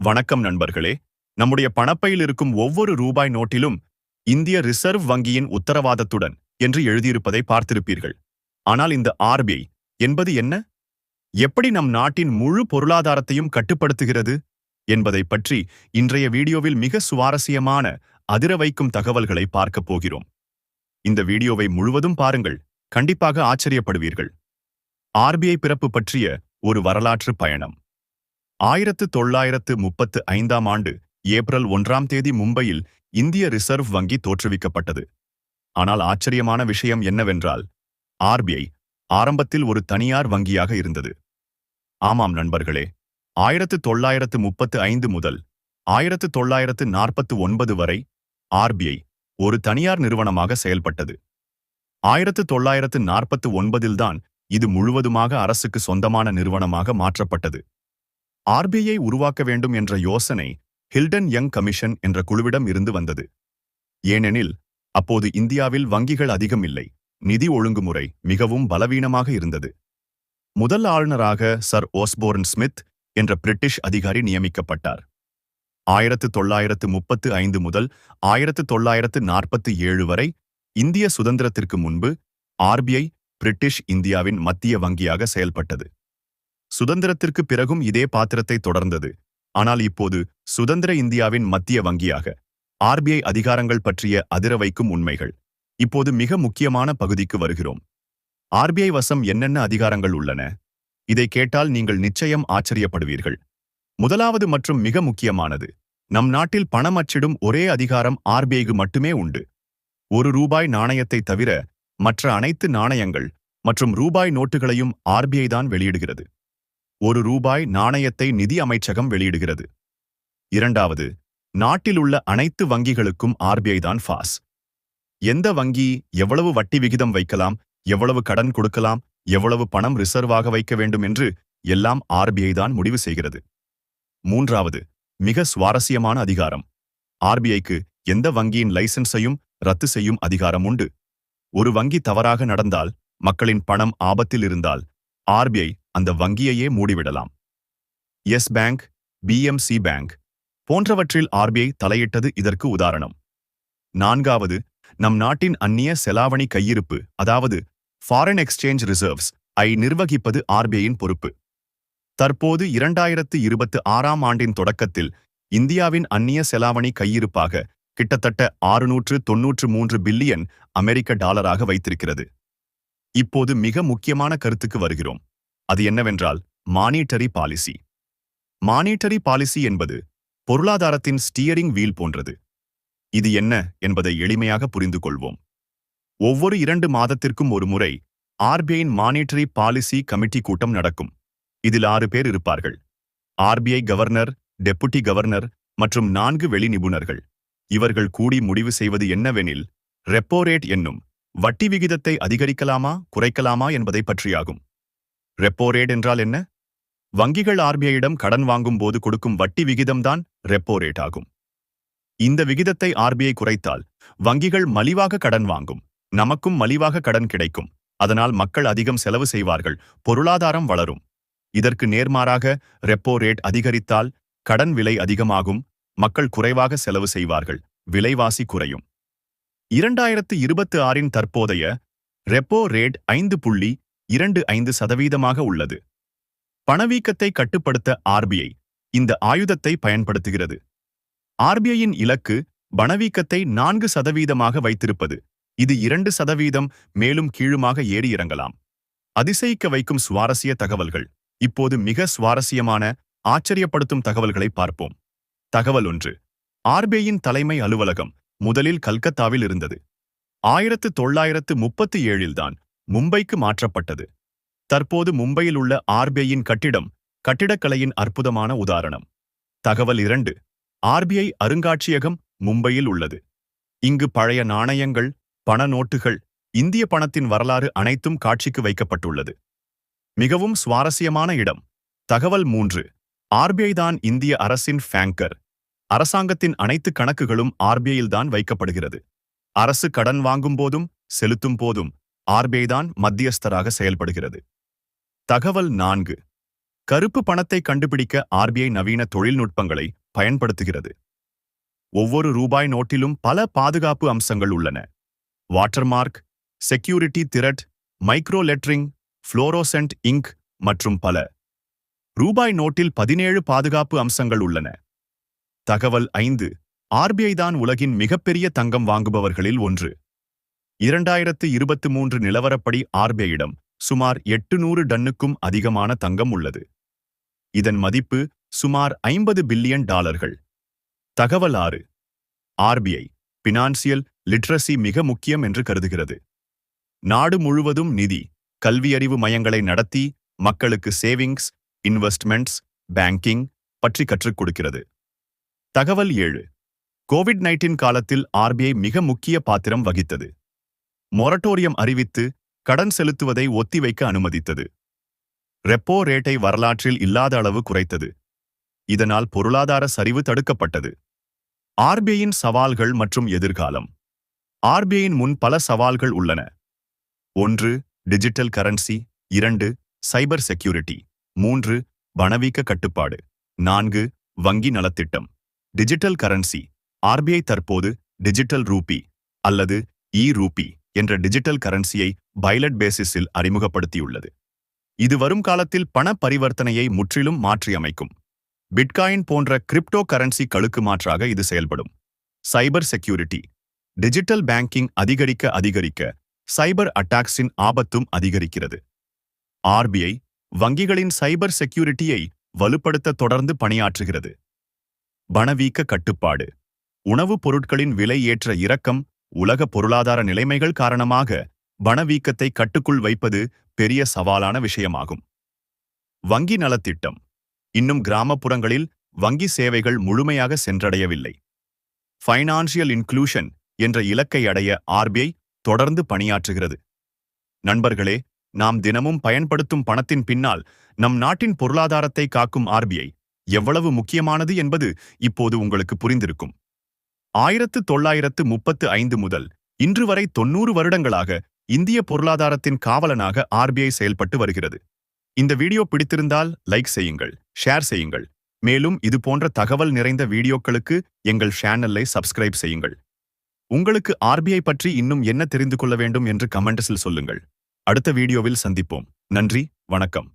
வணக்கம் நண்பர்களே. நம்முடைய பணப்பையில் இருக்கும் ஒவ்வொரு ரூபாய் நோட்டிலும் இந்திய ரிசர்வ் வங்கியின் உத்தரவாதத்துடன் என்று எழுதியிருப்பதை பார்த்திருப்பீர்கள். ஆனால் இந்த ஆர்பிஐ என்பது என்ன? எப்படி நம் நாட்டின் முழு பொருளாதாரத்தையும் கட்டுப்படுத்துகிறது என்பதை பற்றி இன்றைய வீடியோவில் மிக சுவாரஸ்யமான அதிர வைக்கும் தகவல்களை பார்க்கப் போகிறோம். இந்த வீடியோவை முழுவதும் பாருங்கள். கண்டிப்பாக ஆச்சரியப்படுவீர்கள். ஆர்பிஐ பிறப்பு பற்றிய ஒரு வரலாற்று பயணம். ஆயிரத்து தொள்ளாயிரத்து முப்பத்து ஐந்தாம் ஆண்டு ஏப்ரல் ஒன்றாம் தேதி மும்பையில் இந்திய ரிசர்வ் வங்கி தோற்றுவிக்கப்பட்டது. ஆனால் ஆச்சரியமான விஷயம் என்னவென்றால் ஆர்பிஐ ஆரம்பத்தில் ஒரு தனியார் வங்கியாக இருந்தது. ஆமாம் நண்பர்களே ஆயிரத்து தொள்ளாயிரத்து முப்பத்து ஐந்து முதல் ஆயிரத்து தொள்ளாயிரத்து நாற்பத்து ஒன்பது வரை ஆர்பிஐ ஒரு தனியார் நிறுவனமாக செயல்பட்டது. ஆயிரத்து தொள்ளாயிரத்து நாற்பத்து ஒன்பதில்தான் இது முழுவதுமாக அரசுக்கு சொந்தமான நிறுவனமாக மாற்றப்பட்டது. ஆர்பிஐ உருவாக்க வேண்டும் என்ற யோசனை ஹில்டன் யங் கமிஷன் என்ற குழுவிடம் இருந்து வந்தது. ஏனெனில் அப்போது இந்தியாவில் வங்கிகள் அதிகம் இல்லை நிதி ஒழுங்குமுறை மிகவும் பலவீனமாக இருந்தது. முதல் ஆளுநராக சர் ஓஸ்போர்ன் ஸ்மித் என்ற பிரிட்டிஷ் அதிகாரி நியமிக்கப்பட்டார். ஆயிரத்து தொள்ளாயிரத்து முப்பத்து ஐந்து முதல் ஆயிரத்து தொள்ளாயிரத்து நாற்பத்தி ஏழு வரை இந்திய சுதந்திரத்திற்கு முன்பு ஆர்பிஐ பிரிட்டிஷ் இந்தியாவின் மத்திய வங்கியாக செயல்பட்டது. சுதந்திரத்திற்கு பிறகும் இதே பாத்திரத்தை தொடர்ந்தது. ஆனால் இப்போது சுதந்திர இந்தியாவின் மத்திய வங்கியாக ஆர்பிஐ அதிகாரங்கள் பற்றிய அதிர வைக்கும் உண்மைகள் இப்போது மிக முக்கியமான பகுதிக்கு வருகிறோம். ஆர்பிஐ வசம் என்னென்ன அதிகாரங்கள் உள்ளன? இதை கேட்டால் நீங்கள் நிச்சயம் ஆச்சரியப்படுவீர்கள். முதலாவது மற்றும் மிக முக்கியமானது நம் நாட்டில் பணம் அச்சிடும் ஒரே அதிகாரம் ஆர்பிஐக்கு மட்டுமே உண்டு. ஒரு ரூபாய் நாணயத்தை தவிர மற்ற அனைத்து நாணயங்கள் மற்றும் ரூபாய் நோட்டுகளையும் ஆர்பிஐ தான் வெளியிடுகிறது. ஒரு ரூபாய் நாணயத்தை நிதி அமைச்சகம் வெளியிடுகிறது. இரண்டாவது நாட்டில் உள்ள அனைத்து வங்கிகளுக்கும் ஆர்பிஐ தான் ஃபாஸ் எந்த வங்கி எவ்வளவு வட்டி விகிதம் வைக்கலாம் எவ்வளவு கடன் கொடுக்கலாம் எவ்வளவு பணம் ரிசர்வாக வைக்க வேண்டும் என்று எல்லாம் ஆர்பிஐ தான் முடிவு செய்கிறது. மூன்றாவது மிக சுவாரஸ்யமான அதிகாரம். ஆர்பிஐக்கு எந்த வங்கியின் லைசன்ஸையும் ரத்து செய்யும் அதிகாரம் உண்டு. ஒரு வங்கி தவறாக நடந்தால் மக்களின் பணம் ஆபத்தில் இருந்தால் ஆர்பிஐ அந்த வங்கியையே மூடிவிடலாம். எஸ் பேங்க் பிஎம்சி பேங்க் போன்றவற்றில் ஆர்பிஐ தலையிட்டது இதற்கு உதாரணம். நான்காவது நம் நாட்டின் அந்நிய செலாவணி கையிருப்பு அதாவது ஃபாரின் எக்ஸ்சேஞ்ச் ரிசர்வ்ஸ் ஐ நிர்வகிப்பது ஆர்பிஐயின் பொறுப்பு. தற்போது இரண்டாயிரத்து இருபத்து ஆறாம் ஆண்டின் தொடக்கத்தில் இந்தியாவின் அந்நிய செலாவணி கையிருப்பாக கிட்டத்தட்ட ஆறுநூற்று தொன்னூற்று மூன்று பில்லியன் அமெரிக்க டாலராக வைத்திருக்கிறது. இப்போது மிக முக்கியமான கருத்துக்கு வருகிறோம். அது என்னவென்றால் மானிட்டரி பாலிசி. மானிட்டரி பாலிசி என்பது பொருளாதாரத்தின் ஸ்டியரிங் வீல் போன்றது. இது என்ன என்பதை எளிமையாக புரிந்து கொள்வோம் ஒவ்வொரு இரண்டு மாதத்திற்கும் ஒரு முறை ஆர்பிஐயின் மானிட்டரி பாலிசி கமிட்டி கூட்டம் நடக்கும். இதில் ஆறு பேர் இருப்பார்கள். ஆர்பிஐ கவர்னர் டெப்புட்டி கவர்னர் மற்றும் நான்கு வெளி நிபுணர்கள். இவர்கள் கூடி முடிவு செய்வது என்னவெனில் ரெப்போ ரேட் என்னும் வட்டி விகிதத்தை அதிகரிக்கலாமா குறைக்கலாமா என்பதை பற்றியாகும். ரெப்போ ரேட் என்றால் என்ன? வங்கிகள் ஆர்பிஐயிடம் கடன் வாங்கும் போது கொடுக்கும் வட்டி விகிதம்தான் ரெப்போ ரேட் ஆகும். இந்த விகிதத்தை ஆர்பிஐ குறைத்தால் வங்கிகள் மலிவாக கடன் வாங்கும் நமக்கும் மலிவாக கடன் கிடைக்கும். அதனால் மக்கள் அதிகம் செலவு செய்வார்கள் பொருளாதாரம் வளரும். இதற்கு நேர்மாறாக ரெப்போ ரேட் அதிகரித்தால் கடன் விலை அதிகமாகும் மக்கள் குறைவாக செலவு செய்வார்கள் விலைவாசி குறையும். இரண்டாயிரத்து இருபத்து ஆறின் தற்போதைய ரெப்போ ரேட் ஐந்து புள்ளி இரண்டு ஐந்து சதவீதமாக உள்ளது. பணவீக்கத்தை கட்டுப்படுத்த ஆர்பிஐ இந்த ஆயுதத்தை பயன்படுத்துகிறது. ஆர்பிஐயின் இலக்கு பணவீக்கத்தை நான்கு சதவீதமாக வைத்திருப்பது. இது இரண்டு சதவீதம் மேலும் கீழுமாக ஏறி இறங்கலாம். அதிசயிக்க வைக்கும் சுவாரஸ்ய தகவல்கள். இப்போது மிக சுவாரஸ்யமான ஆச்சரியப்படுத்தும் தகவல்களை பார்ப்போம். தகவல் ஒன்று. ஆர்பிஐயின் தலைமை அலுவலகம் முதலில் கல்கத்தாவில் இருந்தது. ஆயிரத்து தொள்ளாயிரத்து முப்பத்தி ஏழில்தான் மும்பைக்கு மாற்றப்பட்டது. தற்போது மும்பையில் உள்ள ஆர்பிஐயின் கட்டிடம் கட்டிடக்கலையின் அற்புதமான உதாரணம். தகவல் இரண்டு ஆர்பிஐ அருங்காட்சியகம் மும்பையில் உள்ளது. இங்கு பழைய நாணயங்கள் பண நோட்டுகள் இந்திய பணத்தின் வரலாறு அனைத்தும் காட்சிக்கு வைக்கப்பட்டுள்ளது. மிகவும் சுவாரஸ்யமான இடம். தகவல் மூன்று ஆர்பிஐ தான் இந்திய அரசின் ஃபேங்கர். அரசாங்கத்தின் அனைத்து கணக்குகளும் ஆர்பிஐயில் தான் வைக்கப்படுகிறது. அரசு கடன் வாங்கும் போதும் செலுத்தும் போதும் ஆர்பிஐ தான் மத்தியஸ்தராக செயல்படுகிறது. தகவல் நான்கு. கருப்பு பணத்தை கண்டுபிடிக்க ஆர்பிஐ நவீன தொழில்நுட்பங்களை பயன்படுத்துகிறது. ஒவ்வொரு ரூபாய் நோட்டிலும் பல பாதுகாப்பு அம்சங்கள் உள்ளன. Watermark security thread micro lettering fluorescent ink மற்றும் பல. ரூபாய் நோட்டில் பதினேழு பாதுகாப்பு அம்சங்கள் உள்ளன. தகவல் ஐந்து. ஆர்பிஐ தான் உலகின் மிகப்பெரிய தங்கம் வாங்குபவர்களில் ஒன்று. இரண்டாயிரத்து இருபத்து மூன்று நிலவரப்படி ஆர்பிஐயிடம் சுமார் எட்டுநூறு டன்னுக்கும் அதிகமான தங்கம் உள்ளது. இதன் மதிப்பு சுமார் ஐம்பது பில்லியன் டாலர்கள். தகவல் ஆறு. ஆர்பிஐ பினான்சியல் லிட்ரசி மிக முக்கியம் என்று கருதுகிறது. நாடு முழுவதும் நிதி கல்வியறிவு மையங்களை நடத்தி மக்களுக்கு சேவிங்ஸ் இன்வெஸ்ட்மெண்ட்ஸ் பேங்கிங் பற்றி கற்றுக் கொடுக்கிறது. தகவல் ஏழு. கோவிட் நைன்டீன் காலத்தில் ஆர்பிஐ மிக முக்கிய பாத்திரம் வகித்தது. மொரட்டோரியம் அறிவித்து கடன் செலுத்துவதை ஒத்திவைக்க அனுமதித்தது. ரெப்போ ரேட்டை வரலாற்றில் இல்லாத அளவு குறைத்தது. இதனால் பொருளாதார சரிவு தடுக்கப்பட்டது. ஆர்பிஐயின் சவால்கள் மற்றும் எதிர்காலம். ஆர்பிஐயின் முன் பல சவால்கள் உள்ளன. ஒன்று டிஜிட்டல் கரன்சி. இரண்டு சைபர் செக்யூரிட்டி. மூன்று பணவீக்க கட்டுப்பாடு. நான்கு வங்கி நலத்திட்டம். Digital currency. ஆர்பிஐ தற்போது டிஜிட்டல் ரூபி அல்லது இ ரூபி. என்ற டிஜிட்டல் கரன்சியை பைலட் பேசிஸில் அறிமுகப்படுத்தியுள்ளது. இது வரும் காலத்தில் பண பரிவர்த்தனையை முற்றிலும் மாற்றியமைக்கும். பிட்காயின் போன்ற கிரிப்டோ கரன்சி கழுக்கு மாற்றாக இது செயல்படும். சைபர் செக்யூரிட்டி டிஜிட்டல் பேங்கிங் அதிகரிக்க அதிகரிக்க சைபர் அட்டாக்ஸின் ஆபத்தும் அதிகரிக்கிறது. ஆர்பிஐ வங்கிகளின் சைபர் செக்யூரிட்டியை வலுப்படுத்த தொடர்ந்து பணியாற்றுகிறது. பணவீக்க கட்டுப்பாடு. உணவுப் பொருட்களின் விலை ஏற்ற இறக்கம் உலக பொருளாதார நிலைமைகள் காரணமாக பணவீக்கத்தை கட்டுக்குள் வைப்பது பெரிய சவாலான விஷயமாகும். வங்கி நலத்திட்டம். இன்னும் கிராமப்புறங்களில் வங்கி சேவைகள் முழுமையாக சென்றடையவில்லை. ஃபைனான்சியல் இன்க்ளூஷன் என்ற இலக்கை அடைய ஆர்பிஐ தொடர்ந்து பணியாற்றுகிறது. நண்பர்களே நாம் தினமும் பயன்படுத்தும் பணத்தின் பின்னால் நம் நாட்டின் பொருளாதாரத்தை காக்கும் ஆர்பிஐ எவ்வளவு முக்கியமானது என்பது இப்போது உங்களுக்கு புரிந்திருக்கும். ஆயிரத்து தொள்ளாயிரத்து முப்பத்து ஐந்து முதல் இன்று வரை தொன்னூறு வருடங்களாக இந்திய பொருளாதாரத்தின் காவலனாக ஆர்பிஐ செயல்பட்டு வருகிறது. இந்த வீடியோ பிடித்திருந்தால் லைக் செய்யுங்கள் ஷேர் செய்யுங்கள். மேலும் இது போன்ற தகவல் நிறைந்த வீடியோக்களுக்கு எங்கள் சேனலை சப்ஸ்கிரைப் செய்யுங்கள். உங்களுக்கு ஆர்பிஐ பற்றி இன்னும் என்ன தெரிந்து கொள்ள வேண்டும் என்று கமெண்ட்ஸில் சொல்லுங்கள். அடுத்த வீடியோவில் சந்திப்போம். நன்றி வணக்கம்.